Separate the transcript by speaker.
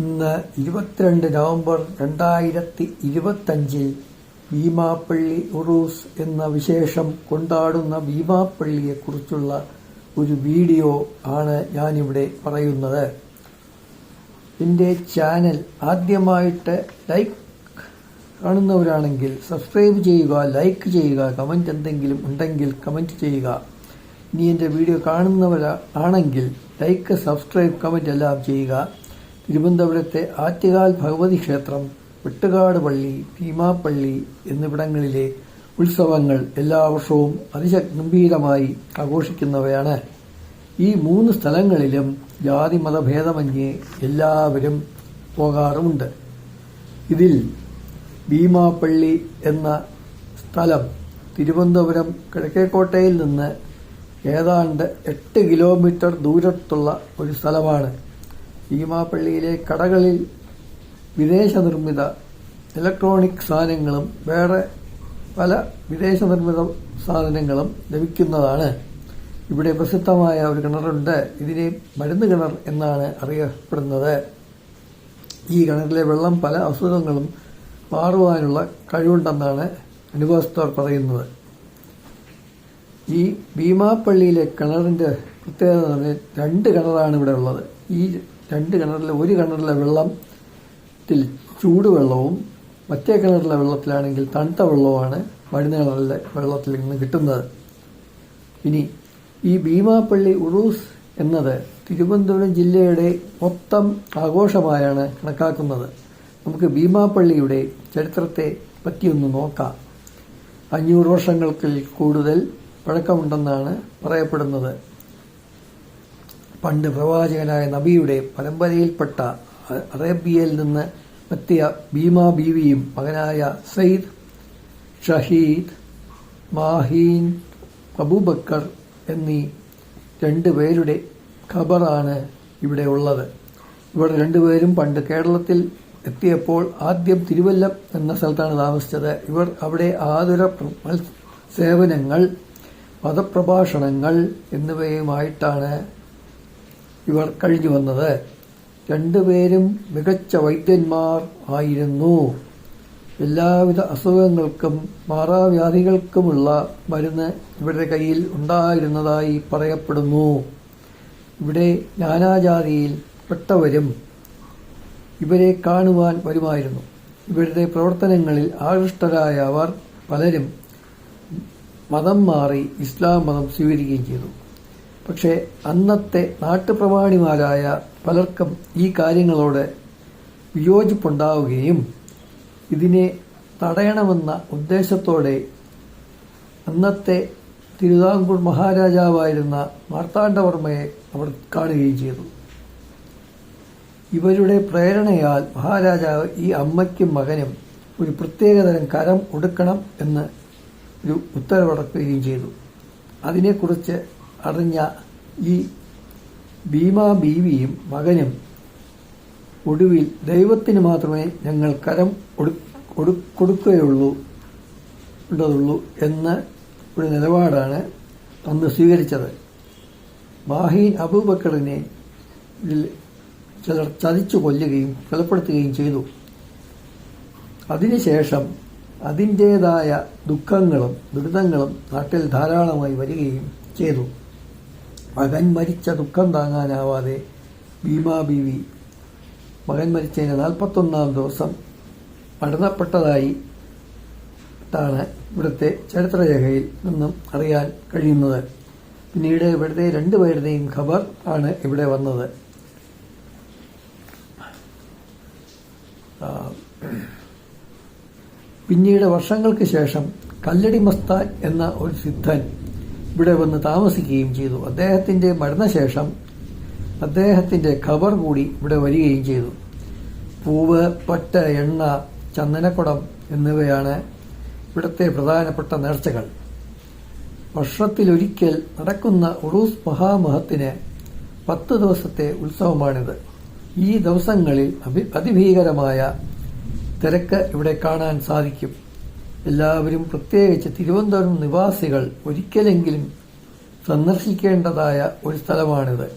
Speaker 1: ഇന്ന് ഇരുപത്തിരണ്ട് നവംബർ രണ്ടായിരത്തി ഇരുപത്തഞ്ചിൽ ഭീമാപ്പള്ളി ഉറൂസ് എന്ന വിശേഷം കൊണ്ടാടുന്ന ഭീമാപ്പള്ളിയെക്കുറിച്ചുള്ള ഒരു വീഡിയോ ആണ് ഞാനിവിടെ പറയുന്നത്. എന്റെ ചാനൽ ആദ്യമായിട്ട് ലൈക്ക് കാണുന്നവരാണെങ്കിൽ സബ്സ്ക്രൈബ് ചെയ്യുക ലൈക്ക് ചെയ്യുക കമന്റ് എന്തെങ്കിലും ഉണ്ടെങ്കിൽ കമന്റ് ചെയ്യുക. ഇനി എന്റെ വീഡിയോ കാണുന്നവരാണെങ്കിൽ ലൈക്ക് സബ്സ്ക്രൈബ് കമന്റ് എല്ലാം ചെയ്യുക. തിരുവനന്തപുരത്തെ ആറ്റുകാൽ ഭഗവതി ക്ഷേത്രം വെട്ടുകാട് പള്ളി ഭീമാപ്പള്ളി എന്നിവിടങ്ങളിലെ ഉത്സവങ്ങൾ എല്ലാ വർഷവും അതിശഗംഭീരമായി ആഘോഷിക്കുന്നവയാണ്. ഈ മൂന്ന് സ്ഥലങ്ങളിലും ജാതി മതഭേദമന്യേ എല്ലാവരും പോകാറുമുണ്ട്. ഇതിൽ ഭീമാപ്പള്ളി എന്ന സ്ഥലം തിരുവനന്തപുരം കിഴക്കേക്കോട്ടയിൽ നിന്ന് ഏതാണ്ട് എട്ട് കിലോമീറ്റർ ദൂരത്തുള്ള ഒരു സ്ഥലമാണ്. ഭീമാപ്പള്ളിയിലെ കടകളിൽ വിദേശ നിർമ്മിത ഇലക്ട്രോണിക് സാധനങ്ങളും വേറെ പല വിദേശ നിർമ്മിത സാധനങ്ങളും ലഭിക്കുന്നതാണ്. ഇവിടെ പ്രസിദ്ധമായ ഒരു കിണറുണ്ട്. ഇതിനെ മരുന്ന് കിണർ എന്നാണ് അറിയപ്പെടുന്നത്. ഈ കിണറിലെ വെള്ളം പല അസുഖങ്ങളും മാറുവാനുള്ള കഴിവുണ്ടെന്നാണ് അനുഭവസ്ഥർ പറയുന്നത്. ഈ ഭീമാപ്പള്ളിയിലെ കിണറിന്റെ പ്രത്യേകത എന്ന് പറഞ്ഞാൽ രണ്ട് കിണറാണ് ഇവിടെ ഉള്ളത്. ഈ രണ്ട് കിണറിലെ ഒരു കിണറിലെ വെള്ളത്തിൽ ചൂടുവെള്ളവും മറ്റേ കിണറിലെ വെള്ളത്തിലാണെങ്കിൽ തണുത്ത വെള്ളവുമാണ് മരുന്ന് കിണറിലെ വെള്ളത്തിൽ നിന്ന് കിട്ടുന്നത്. ഇനി ഈ ഭീമാപ്പള്ളി ഉറൂസ് എന്നത് തിരുവനന്തപുരം ജില്ലയുടെ മൊത്തം ആഘോഷമായാണ് കണക്കാക്കുന്നത്. നമുക്ക് ഭീമാപ്പള്ളിയുടെ ചരിത്രത്തെ പറ്റിയൊന്ന് നോക്കാം. അഞ്ഞൂറ് വർഷങ്ങൾക്ക് കൂടുതൽ പഴക്കമുണ്ടെന്നാണ് പറയപ്പെടുന്നത്. പണ്ട് പ്രവാചകനായ നബിയുടെ പരമ്പരയിൽപ്പെട്ട അറേബ്യയിൽ നിന്ന് എത്തിയ ഭീമാ ബീവിയും മകനായ സയ്യിദ് ഷഹീദ് മാഹീൻ അബൂബക്കർ എന്നീ രണ്ടു പേരുടെ ഖബറാണ് ഇവിടെ ഉള്ളത്. ഇവർ രണ്ടുപേരും പണ്ട് കേരളത്തിൽ എത്തിയപ്പോൾ ആദ്യം തിരുവല്ലം എന്ന സ്ഥലത്താണ് താമസിച്ചത്. ഇവർ അവിടെ ആതുര സേവനങ്ങൾ മതപ്രഭാഷണങ്ങൾ എന്നിവയുമായിട്ടാണ് ഇവർ കഴിഞ്ഞു വന്നത്. രണ്ടുപേരും മികച്ച വൈദ്യന്മാർ ആയിരുന്നു. എല്ലാവിധ അസുഖങ്ങൾക്കും മാറാവ്യാധികൾക്കുമുള്ള മരുന്ന് ഇവരുടെ കയ്യിൽ ഉണ്ടായിരുന്നതായി പറയപ്പെടുന്നു. ഇവിടെ നാനാജാതിയിൽ പെട്ടവരും ഇവരെ കാണുവാൻ വരുമായിരുന്നു. ഇവരുടെ പ്രവർത്തനങ്ങളിൽ ആകൃഷ്ടരായ അവർ പലരും മതം മാറി ഇസ്ലാം മതം സ്വീകരിക്കുകയും ചെയ്തു. പക്ഷേ അന്നത്തെ നാട്ടുപ്രമാണിമാരായ പലർക്കും ഈ കാര്യങ്ങളോട് വിയോജിപ്പുണ്ടാവുകയും ഇതിനെ തടയണമെന്ന ഉദ്ദേശത്തോടെ അന്നത്തെ തിരുവിതാംകൂർ മഹാരാജാവായിരുന്ന മാർത്താണ്ഡവർമ്മയെ അവർ കാണുകയും ചെയ്തു. ഇവരുടെ പ്രേരണയാൽ മഹാരാജാവ് ഈ അമ്മയ്ക്കും മകനും ഒരു പ്രത്യേകതരം കരം കൊടുക്കണം എന്ന് ഒരു ഉത്തരവിറക്കുകയും ചെയ്തു. അതിനെക്കുറിച്ച് അറിഞ്ഞ ഈ ഭീമാ ബീവിയും മകനും ഒടുവിൽ ദൈവത്തിന് മാത്രമേ ഞങ്ങൾ കരം കൊടുക്കുകയുള്ളൂ ഉള്ളതുള്ളൂ എന്ന ഒരു നിലപാടാണ് അന്ന് സ്വീകരിച്ചത്. മാഹീൻ അബൂബക്കറിനെ ചിലർ ചതിച്ചു കൊല്ലുകയും കൊലപ്പെടുത്തുകയും ചെയ്തു. അതിനുശേഷം അതിന്റേതായ ദുഃഖങ്ങളും ദുരിതങ്ങളും നാട്ടിൽ ധാരാളമായി വരികയും ചെയ്തു. മകൻ മരിച്ച ദുഃഖം താങ്ങാനാവാതെ ഭീമാ ബീവി മകൻ മരിച്ചതിന് നാൽപ്പത്തൊന്നാം ദിവസം മരണപ്പെട്ടതായി ാണ് ഇവിടുത്തെ ചരിത്രരേഖയിൽ നിന്നും അറിയാൻ കഴിയുന്നത്. പിന്നീട് ഇവിടുത്തെ രണ്ടുപേരുടെയും ഖബർ ആണ് ഇവിടെ വന്നത്. പിന്നീട് വർഷങ്ങൾക്ക് ശേഷം കല്ലടി മസ്താൻ എന്ന ഒരു സിദ്ധൻ ഇവിടെ വന്ന് താമസിക്കുകയും ചെയ്തു. അദ്ദേഹത്തിന്റെ മരണശേഷം അദ്ദേഹത്തിന്റെ ഖബർ കൂടി ഇവിടെ വരികയും ചെയ്തു. പൂവ് പട്ട് എണ്ണ ചന്ദനക്കുടം എന്നിവയാണ് ഇവിടുത്തെ പ്രധാനപ്പെട്ട നേർച്ചകൾ. വർഷത്തിലൊരിക്കൽ നടക്കുന്ന ഉറൂസ് മഹാമഹത്തിന് പത്ത് ദിവസത്തെ ഉത്സവമാണിത്. ഈ ദിവസങ്ങളിൽ അതിഭീകരമായ തിരക്ക് ഇവിടെ കാണാൻ സാധിക്കും. എല്ലാവരും പ്രത്യേകിച്ച് തിരുവനന്തപുരം നിവാസികൾ ഒരിക്കലെങ്കിലും സന്ദർശിക്കേണ്ടതായ ഒരു സ്ഥലമാണിത്.